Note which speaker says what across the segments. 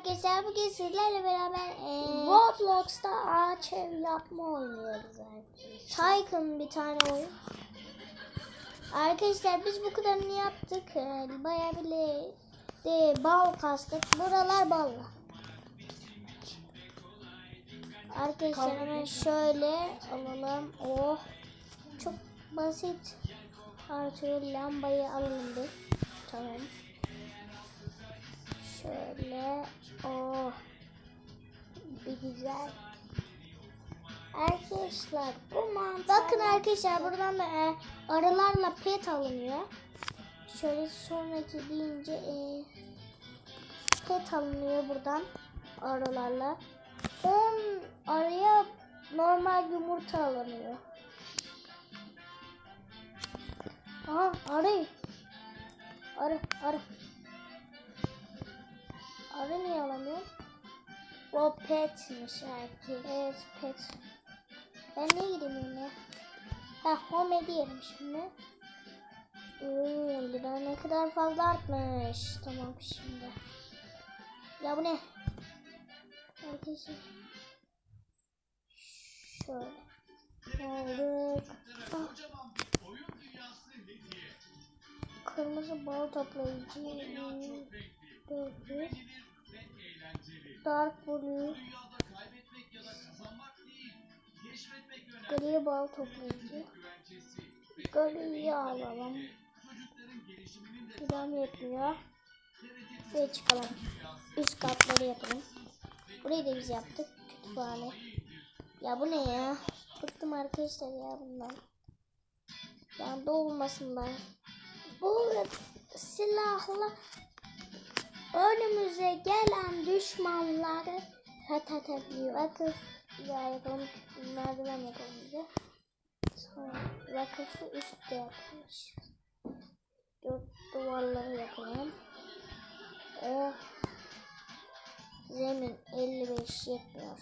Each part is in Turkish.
Speaker 1: arkadaşlar bugün sizlerle beraber e, Roblox'ta ağaç ev yapma oynuyoruz arkadaşlar. Tycoon bir tane oyun. Arkadaşlar biz bu kadarını yaptık. E, bayağı bile de bal kastık. Buralar balla. Arkadaşlar hemen şöyle alalım. Oh. Çok basit. Artıyor lambayı alalım bir. Tamam. Güzel. Arkadaşlar bu mantar. Bakın arkadaşlar buradan da e, arılarla pet alınıyor. Şöyle sonraki deyince e, pet alınıyor buradan arılarla. 10 arıya normal yumurta alınıyor. Aha arı. Arı arı. Arı niye alamıyor? O petmiş erkek. Evet pet. Ben ne gideyim yine? Ha home diyelim şimdi. Oo, lira ne kadar fazla artmış. Tamam şimdi. Ya bu ne? Arkadaşlar. Şöyle. Aldık. Ah. Kırmızı bal toplayıcı. Dördüz. Dark blue. Gri bal toplayıcı. Gri'yi alalım. Gram yetmiyor. Şuraya çıkalım. Üst katları yapalım. Burayı da biz yaptık. Kütüphane. Ya bu ne ya? Bıktım arkadaşlar ya bundan. Yani olmasınlar. Bu silahla önümüze gelen düşmanları fethediyor. Bakın ya yapalım. Merdiven yapalım bize. Sonra vakıfı üstte yapmış. Dört duvarları yapalım. Oh. Zemin 55 yetmiyor.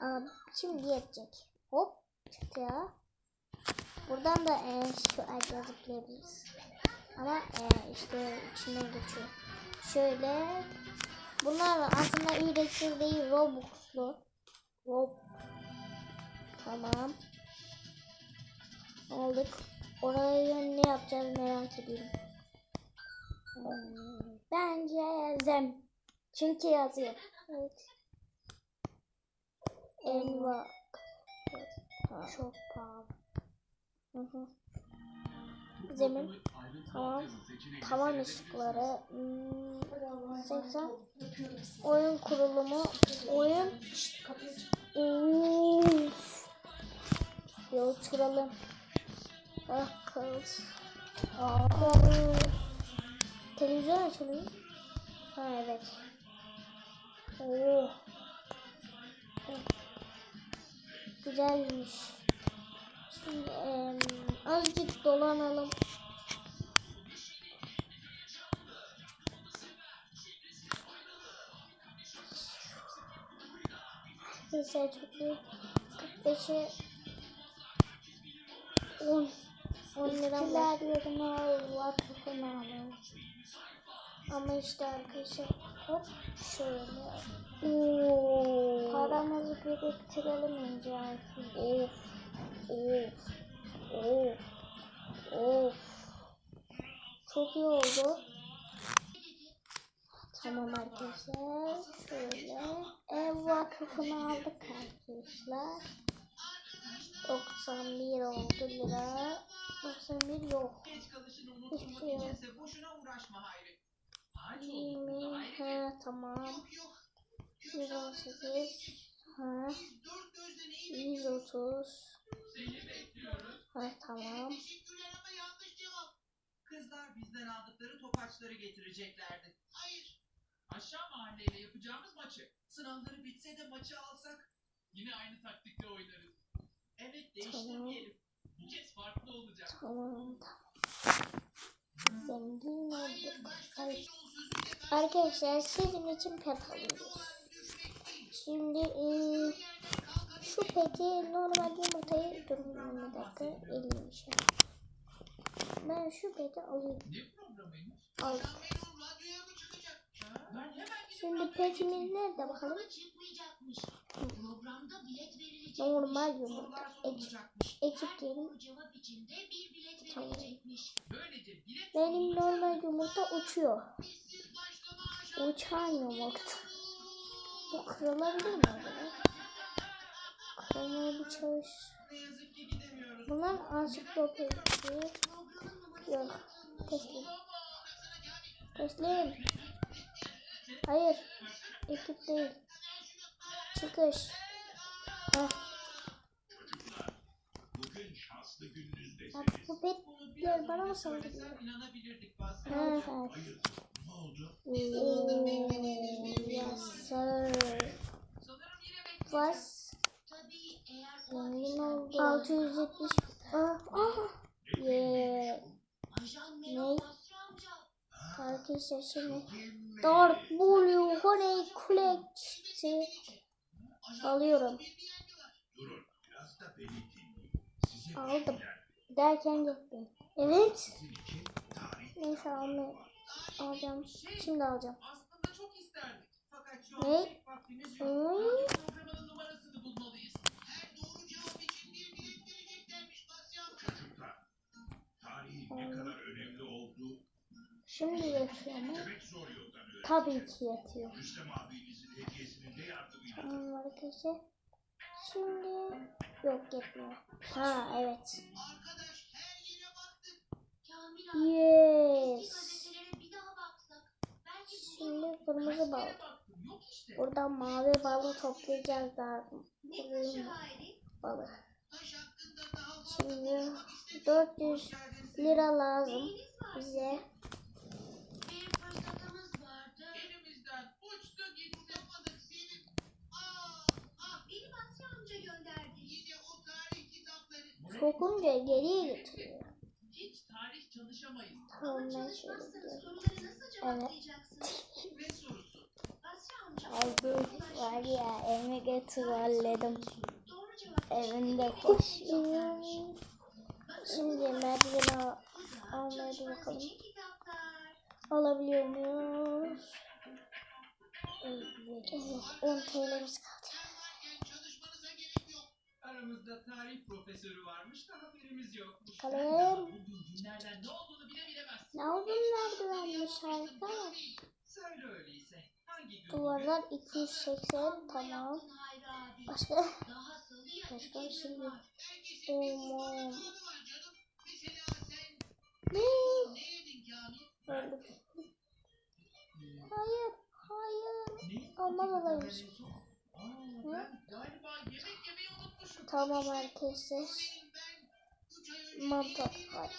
Speaker 1: Ama şimdi yetecek. Hop çatıya. Buradan da e, şu ağaca zıplayabiliriz. Ama e, işte içinden geçiyor. Şöyle. Bunlar aslında ücretsiz değil Robux'lu. Rob. Tamam. Aldık. Oraya ne yapacağız merak ediyorum. Bence yazım. Çünkü yazıyor. Evet. Elva. Çok pahalı. Hı hı. Zemin. Tamam. Tavan ışıkları. Hmm, 80. Oyun kurulumu. Oyun. Uf. Bir oturalım. Ah kız. Aa. Televizyon açılıyor. Ha evet. Oo. Güzelmiş. Şimdi em, azıcık dolanalım. Çok büyük. 45'e 10 10 lira var. yerine vakıfını alalım. Ama işte arkadaşlar hop şöyle. Oo. Paramızı biriktirelim önce artık. Of. Of. Of. Of. Çok iyi oldu. Tamam arkadaşlar. Şöyle. Ev vakıfını aldık arkadaşlar. 91 oldu lira. 91 yok. Hiçbir şey yok. 20 ha tamam. 118 ha 130 ha tamam.
Speaker 2: Kızlar bizden aldıkları topaçları getireceklerdi.
Speaker 3: Aşağı mahalleyle yapacağımız maçı.
Speaker 2: Sınavları bitse de maçı alsak.
Speaker 3: Yine aynı taktikle oynarız.
Speaker 2: Evet değiştirmeyelim.
Speaker 3: Bu kez farklı olacak.
Speaker 1: Tamam tamam. Zengin
Speaker 2: ben
Speaker 1: Arkadaşlar sizin için pet alıyoruz. Şimdi e, şu peti normal yumurtayı durun bir dakika eliymiş. Ben şu peti alayım.
Speaker 3: Ne programıymış?
Speaker 1: Al. Şimdi petimiz nerede bakalım? Normal yumurta. Ekip, diyelim. Tamam. Benim normal yumurta uçuyor. Uçan yumurta. Bu kırılabilir mi acaba? Kırmaya bir çalış. Bunlar ansiklopedi. Yok. Teslim. Teslim. Hayır. Ekip değil. Çıkış. Heh. Bak bu
Speaker 2: biraz
Speaker 1: bana mı
Speaker 4: oldu?
Speaker 1: Oo, yes sir.
Speaker 3: yine bekleyeceğiz.
Speaker 1: Was
Speaker 5: ateşten
Speaker 1: oldu. 670. Ah, ah. Yeah. Ne?
Speaker 5: Melo Basri
Speaker 1: Dark Blue Honey Collect'i alıyorum. Aldım. Derken gittim. Evet. Neyse almayı alacağım. Şimdi alacağım. Ne? Hmm.
Speaker 4: Ne kadar önemli
Speaker 1: Şimdi yatıyor mu? Tabii ki
Speaker 4: yardımıyla.
Speaker 1: Tamam arkadaşlar. Şimdi yok yetmiyor. Ha evet. Yes. Şimdi kırmızı bal. Buradan mavi balı toplayacağız
Speaker 5: hayri?
Speaker 1: balı. Şimdi
Speaker 2: konuşmak istemiyorum.
Speaker 1: 400
Speaker 2: Hoş geldiniz.
Speaker 1: lira lazım bize.
Speaker 5: Bir fırsatımız vardı.
Speaker 3: Elimizden uçtu gitti.
Speaker 2: Yapmadık Sevim. Aa, ah
Speaker 5: Beni Basri amca gönderdi.
Speaker 2: yine o tarih kitapları.
Speaker 1: Sokunca geriye getiriyor.
Speaker 3: Hiç tarih çalışamayız.
Speaker 1: Tamam
Speaker 5: Ama
Speaker 1: ben şöyle
Speaker 5: cevaplayacaksınız?
Speaker 2: Ne sorusu?
Speaker 5: Basri amca.
Speaker 1: Aldı var ya evime getirdim. Evinde koşuyor. Şimdi merdiveni al- almaya bakalım. Alabiliyor muyuz? Evet, 10 TL'miz kaldı.
Speaker 3: Aramızda tarih profesörü varmış da haberimiz yokmuş.
Speaker 1: Bakalım.
Speaker 3: Bugün günlerden ne olduğunu bile bilemezsin.
Speaker 1: Ne uzun merdivenmiş harika.
Speaker 3: Söyle öyleyse. Hangi gün?
Speaker 1: Duvarlar 280 tamam. Başka?
Speaker 5: Daha
Speaker 1: Başka bir şey yok. Aman.
Speaker 2: sen
Speaker 1: Ne? Hayır. Hayır. Olmaz. Tamam arkadaşlar.
Speaker 2: Benim ben 3 ay önce
Speaker 1: Mantar var.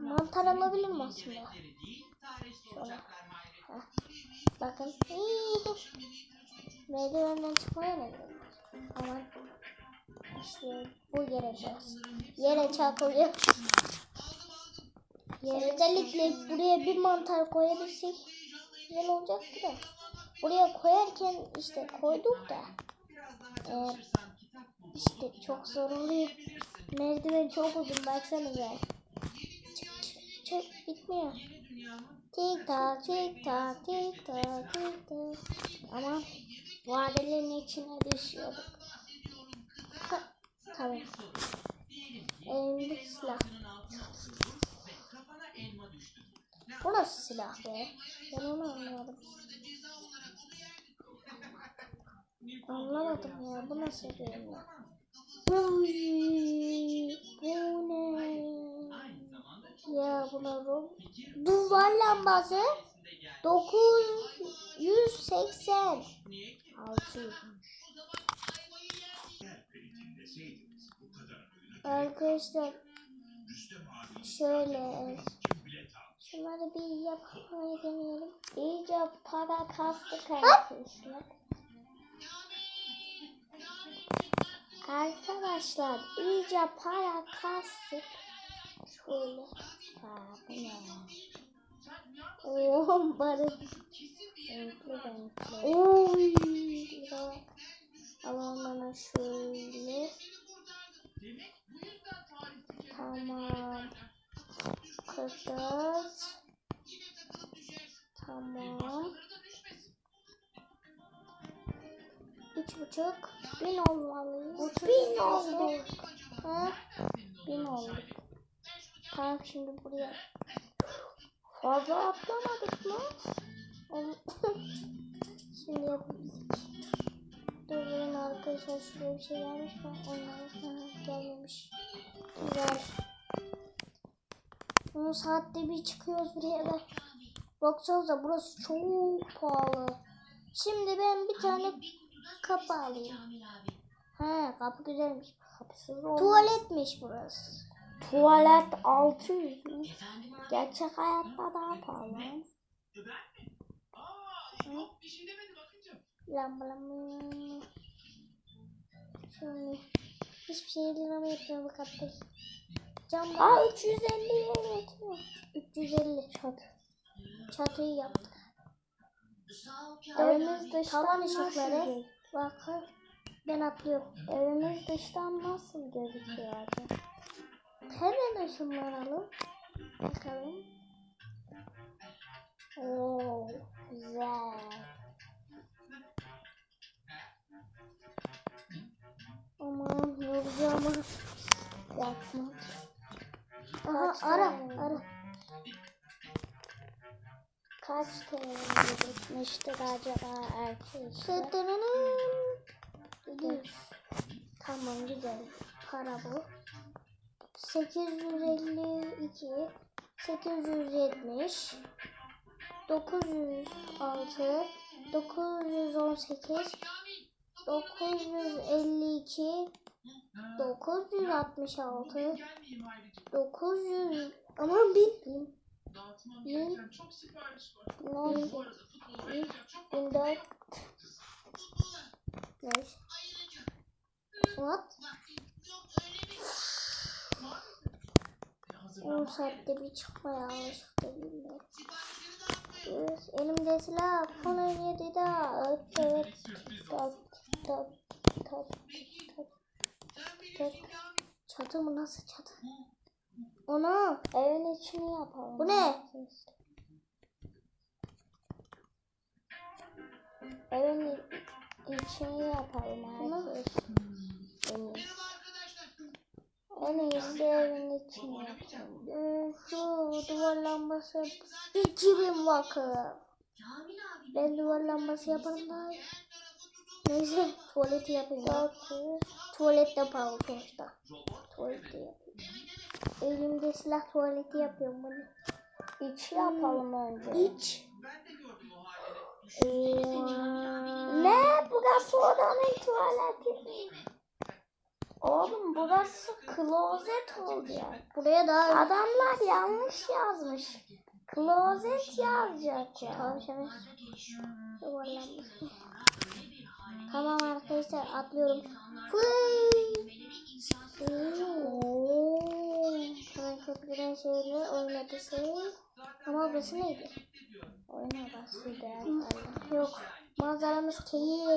Speaker 1: Mantar alabilir
Speaker 3: bildiğin
Speaker 1: aslında?
Speaker 3: Hayri.
Speaker 1: Bakın. Merdivenden çıkmaya ne? Aman. İşte bu yere çarpsın. Yere çarpılıyor. Özellikle buraya bir mantar koyabilsek güzel olacaktı da. Buraya koyarken işte koyduk da
Speaker 3: bul.
Speaker 1: işte çok zor oluyor. Merdiven çok uzun baksanıza. Çık bitmiyor. Tik tak tik tak tik tak tik tak. Ama vadelerin içine düşüyorduk. Ha, Tamam. Elimde silah. Bu nasıl silah be? Ben onu anlamadım. Anlamadım ya. Bu nasıl bir? Uy, Bu ne? Ya buna
Speaker 3: fikir
Speaker 1: Duvar lambası
Speaker 3: sayesinde geldi.
Speaker 1: 980.
Speaker 3: Niye ki?
Speaker 1: 600.
Speaker 4: Eğer beni dinleseydiniz bu kadar oyuna gerek
Speaker 1: Arkadaşlar şöyle şunları bir yapmayı deneyelim. İyice para kastık arkadaşlar. Arkadaşlar iyice para kastık. Şöyle. Ha, bu ne? Oh barı. Renkli. Oy. Alalım hemen şöyle. Tamam. 44. Tamam. Üç buçuk. Bin olmalıyız. Bin oldu. Ha? Bin oldu. Tamam şimdi buraya. Fazla atlamadık mı? Şimdi yapabildik. Durun arkadaşlar şuraya bir şey gelmiş mi? Onlar ha, gelmemiş. Güzel. Bunu saatte bir çıkıyoruz buraya da. Baksanıza burası çok pahalı. Şimdi ben bir tane kapı alayım. He kapı güzelmiş. Kapısız Tuvaletmiş burası. Tuvalet 600 mü?
Speaker 5: Efendim abi.
Speaker 1: Gerçek hayatta daha pahalı.
Speaker 3: Ben mi? Aa yok bir şey demedi bakınca.
Speaker 1: Lamba lamba. Şöyle. Hiçbir şey dinleme yapmıyor bu kapı. Cam Aa 350 yetmiyor. 350 çatı. Çatıyı yaptık. Evimiz dıştan tavan ışıkları. Bakın ben atlıyorum. Evimiz dıştan nasıl gözüküyor acaba? Hemen ışınlanalım. Bakalım. Oo, güzel. Aman yoracağımı yapma. Aha ara ara. Kaç TL gitmiştir acaba? Gidiyoruz. Tamam güzel. Para bu. 852 870 906 918 952 966
Speaker 3: Gelmeyeyim ayrıca.
Speaker 1: 900 aman bin
Speaker 3: Dağıtmam gereken çok sipariş var.
Speaker 1: bin
Speaker 3: Bu arada futbol oynayacak çok
Speaker 1: bin dört beş What?
Speaker 3: hazırlanmak
Speaker 1: 10 saatte bir değilim ben. Evet, elimde silah. Konu yedi daha. Evet, evet. Tak, tak, tak, tak, tak. Çatı mı? Nasıl çatı? Onu evin içini yapalım. Bu ne? Evin içini yapalım arkadaşlar. En iyisi. Evin içini yapalım. Ee, Şu duvar lambası 2000 bakın.
Speaker 5: Kamil abi.
Speaker 1: Ben duvar lambası yaparım daha. Neyse tuvaleti yapayım. Tuvalet de pahalı sonuçta. Tuvaleti yapayım. Elimde silah tuvaleti yapıyorum bunu. İç yapalım önce. İç. Ee, ne? Burası odanın tuvaleti. Oğlum burası klozet oldu ya. Buraya da adamlar yanlış yazmış. Klozet yazacak ya. Tavşanı. Tamam arkadaşlar atlıyorum. Fıy. Oo. Hemen köprüden şöyle oynadısı. Ama burası neydi? Oyuna başladı. Yok. Manzaramız keyif.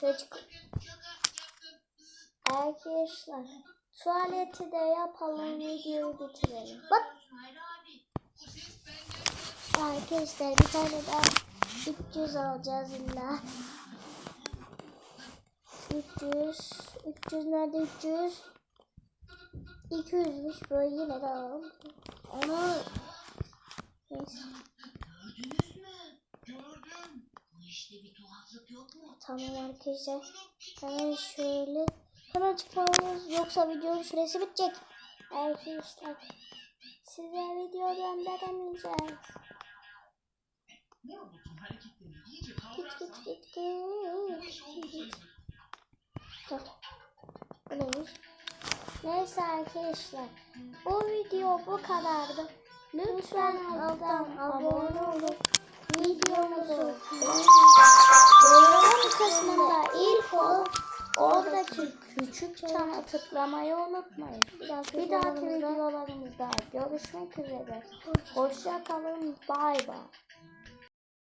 Speaker 1: Şöyle çık. Arkadaşlar tuvaleti de yapalım videoyu bitirelim. Bak arkadaşlar bir tane daha 300 alacağız illa. 300 300 nerede 300 200'müş böyle yine de alalım. Onu Neyse.
Speaker 5: Gördünüz mü?
Speaker 3: Gördüm.
Speaker 5: Bu işte bir tuhaflık yok mu?
Speaker 1: Tamam arkadaşlar. Hemen şöyle hemen çıkmalıyız. Yoksa videonun süresi bitecek. Arkadaşlar size video gönderemeyeceğiz. Git git git git. Dur. Neymiş? Neyse arkadaşlar. Bu video bu kadardı. Lütfen alttan abone olup Yorum kısmında
Speaker 3: info oradaki küçük çana tıklamayı unutmayın. Bir dahaki videolarımızda görüşmek üzere. Hoşça kalın. Bay bay.